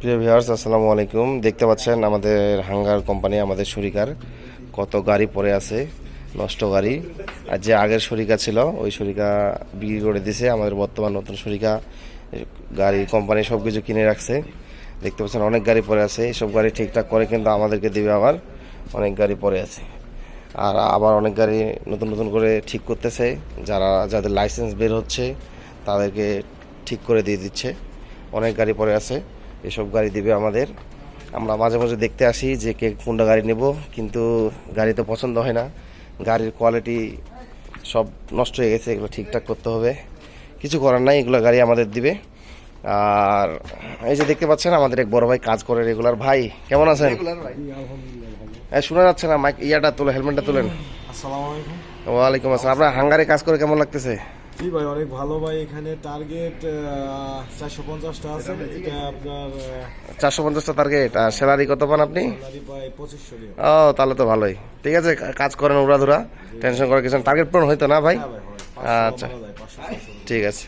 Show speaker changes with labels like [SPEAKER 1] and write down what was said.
[SPEAKER 1] প্রিয় ভিউয়ার্স, আসসালামু আলাইকুম। দেখতে পাচ্ছেন আমাদের হাঙ্গার কোম্পানি, আমাদের শরিকার। কত গাড়ি পড়ে আছে, নষ্ট গাড়ি। আর যে আগের শরিকা ছিল, ওই শরিকা বিক্রি করে দিছে। আমাদের বর্তমান নতুন শরিকা গাড়ি, কোম্পানি সব কিছু কিনে রাখছে। দেখতে পাচ্ছেন অনেক গাড়ি পড়ে আছে। এইসব গাড়ি ঠিকঠাক করে কিন্তু আমাদেরকে দিবে আবার। অনেক গাড়ি পড়ে আছে। আর আবার অনেক গাড়ি নতুন নতুন করে ঠিক করতেছে। যারা, যাদের লাইসেন্স বের হচ্ছে, তাদেরকে ঠিক করে দিয়ে দিচ্ছে। অনেক গাড়ি পড়ে আছে। এসব গাড়ি দেবে আমাদের। আমরা মাঝে মাঝে দেখতে আসি যে কে কোনটা গাড়ি নেব কিন্তু গাড়ি তো পছন্দ হয় না। গাড়ির কোয়ালিটি সব নষ্ট হয়ে গেছে এগুলো ঠিকঠাক করতে হবে। কিছু করার নাই এগুলো গাড়ি আমাদের দিবে। আর এই যে দেখতে পাচ্ছেন আমাদের এক বড় ভাই কাজ করে রেগুলার। ভাই কেমন আছেন? হ্যাঁ শোনা যাচ্ছে না মাইক ইয়াটা তুলে হেলমেটটা তুলেন।
[SPEAKER 2] আসসালামু আলাইকুম।
[SPEAKER 1] ওয়ালাইকুম আসসালাম। আপনার হাঙ্গারে কাজ করে কেমন লাগতেছে?
[SPEAKER 2] জি ভাই অনেক ভালো ভাই। এখানে টার্গেট চারশো পঞ্চাশটা আছে। এটা আপনার
[SPEAKER 1] চারশো পঞ্চাশটা টার্গেট আর স্যালারি কত পান আপনি?
[SPEAKER 2] পঁচিশশো
[SPEAKER 1] ও তাহলে তো ভালোই। ঠিক আছে কাজ করেন উড়াধুরা। টেনশন করার কিছু টার্গেট পূরণ হইতো না ভাই?
[SPEAKER 2] হ্যাঁ
[SPEAKER 1] আচ্ছা। ঠিক আছে।